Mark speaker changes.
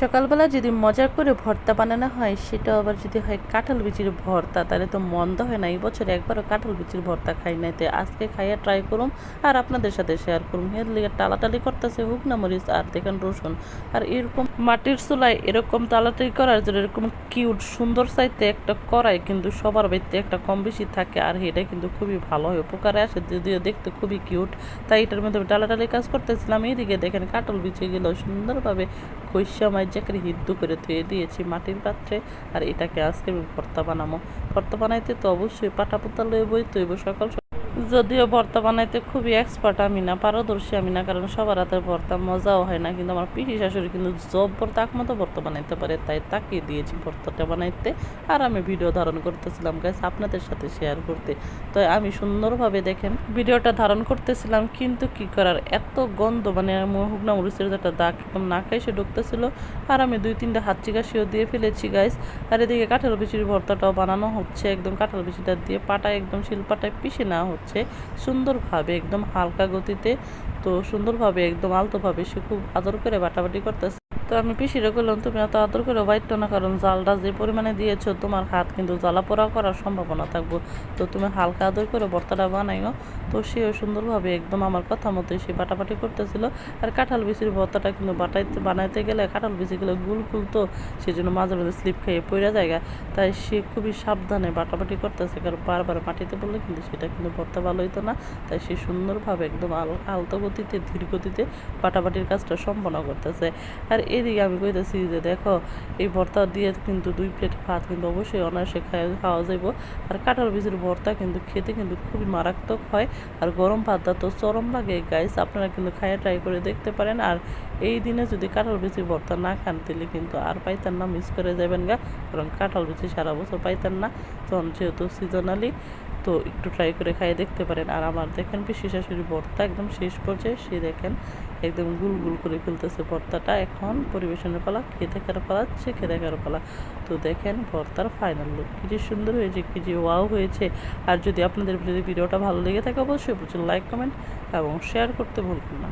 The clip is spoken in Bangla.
Speaker 1: সকালবেলা যদি মজা করে ভর্তা বানানো হয়, সেটা আবার যদি হয় কাঁঠাল বিচির ভর্তা, তাহলে তো মন্দ হয় না। এই বছর একবারও কাঁঠাল বিচির ভর্তা খাই নাই, তো আজকে খাইয়া ট্রাই করুম। আর আপনাদের সাথে শেয়ার করুম। হের লিগে টালাটালি করতেছে হুক না মরিচ আর দেখেন রসুন। আর এরকম মাটির চুলায় এরকম টালাটালি করার জন্য এরকম কিউট, সুন্দর চাইতে একটা করাই কিন্তু সবার বাড়িতে একটা কম বেশি থাকে। আর এটা কিন্তু খুবই ভালো, হয় উপকারে আসে, যদিও দেখতে খুবই কিউট। তাই এটার মধ্যে টালাটালি কাজ করতেছিলাম, এইদিকে দেখেন কাটল বিচে গেল, সুন্দরভাবে কইসা মাইজা করে হিদ্ধ করে ধুয়ে দিয়েছি মাটির পাত্রে। আর এটাকে আজকে আমি ভর্তা বানাবো। ভর্তা বানাইতে তো অবশ্যই পাটা পোতা লইবই, তৈব সকাল সকাল যদিও ভর্তা বানাইতে খুবই এক্সপার্ট আমি না, পারদর্শী আমি না, কারণ সবার হাতে ভর্তা মজাও হয় না, কিন্তু আমার পিসি শাশুড়ি কিন্তু জব্বর তাক মতো ভর্তা বানাইতে পারে, তাই তাকে দিয়েছি ভর্তাটা বানাইতে। আর আমি ভিডিও ধারণ করতেছিলাম গাছ আপনাদের সাথে শেয়ার করতে। তো আমি সুন্দরভাবে দেখেন ভিডিওটা ধারণ করতেছিলাম, কিন্তু কি করার? এত গন্ধ মানে হুগনা মরিচের একটা দাগ একদম নাকে এসে ঢুকতেছিল, আর আমি দুই তিনটা হাত চিকাশিও দিয়ে ফেলেছি গাইস আর এদিকে কাঁঠাল বিচির ভর্তাটাও বানানো হচ্ছে, একদম কাঁঠাল বিচিটা দিয়ে পাটা একদম শিলপাটায় পিষে নেওয়া হচ্ছে। সুন্দরভাবে একদম হালকা গতিতে তো সুন্দরভাবে একদম আলতোভাবে সে খুব আদর করে বাটাবাটি করতেছে। তো আমি পিসিরে করলাম তুমি এত আদর করে বাইতো না, কারণ জালটা যে পরিমাণে দিয়েছ, তোমার হাত কিন্তু জ্বালা পোড়া করার সম্ভাবনা থাকব। তো তুমি হালকা আদর করে ভর্তাটা বানাইও। তো সেও সুন্দরভাবে একদম আমার কথা মতোই সে বাটাবাটি করতেছিল। আর কাঁঠাল বিচির ভর্তাটা কিন্তু বাটাইতে, বানাইতে গেলে কাঁঠাল বিচিগুলো গুল গুল তো সেই জন্য মাঝে মাঝে স্লিপ খেয়ে পড়ে জায়গা। তাই সে খুবই সাবধানে বাটাবাটি করতেছে, কারণ বারবার মাটিতে পড়লে কিন্তু সেটা কিন্তু ভর্তা ভালো হইতো না। তাই সে সুন্দরভাবে একদম আল, আলতো গতিতে, ধীর গতিতে বাটাবাটির কাজটা সম্পন্ন করতেছে। আর এদিকে আমি কইতেছি যে দেখো, এই ভর্তা দিয়ে কিন্তু দুই প্লেট ভাত কিন্তু অবশ্যই অনায়াসে খাওয়া খাওয়া যাইব। আর কাঁঠাল বীজের ভর্তা কিন্তু খেতে কিন্তু খুবই মারাত্মক হয়। আর গরম ভাতটা তো চরম লাগে গাইস আপনারা কিন্তু খাইয়ে ট্রাই করে দেখতে পারেন। আর এই দিনে যদি কাঁঠাল বিচি ভর্তা না খান, তাহলে কিন্তু আর পাইতেন না মিস করে যাবেন গা। কারণ কাঁঠাল বিচি সারা বছর পাইতেন না। তখন যেহেতু সিজনালি তো একটু ট্রাই করে খাইয়ে দেখতে পারেন। আর আমার দেখেন পিসি শাশুড়ি ভর্তা একদম শেষ পর্যায়ে, সে দেখেন একদম গুল গুল করে ফেলতেছে ভর্তাটা। এখন পরিবেশনের পালা, খেতে দেখার পালা চেখে দেখার পালা। তো দেখেন ভর্তার ফাইনাল লুক কি যে সুন্দর হয়েছে, কি যে ওয়াও হয়েছে। আর যদি আপনাদের যদি ভিডিওটা ভালো লেগে থাকে, অবশ্যই প্রচুর লাইক কমেন্ট এবং শেয়ার করতে ভুলবেন না।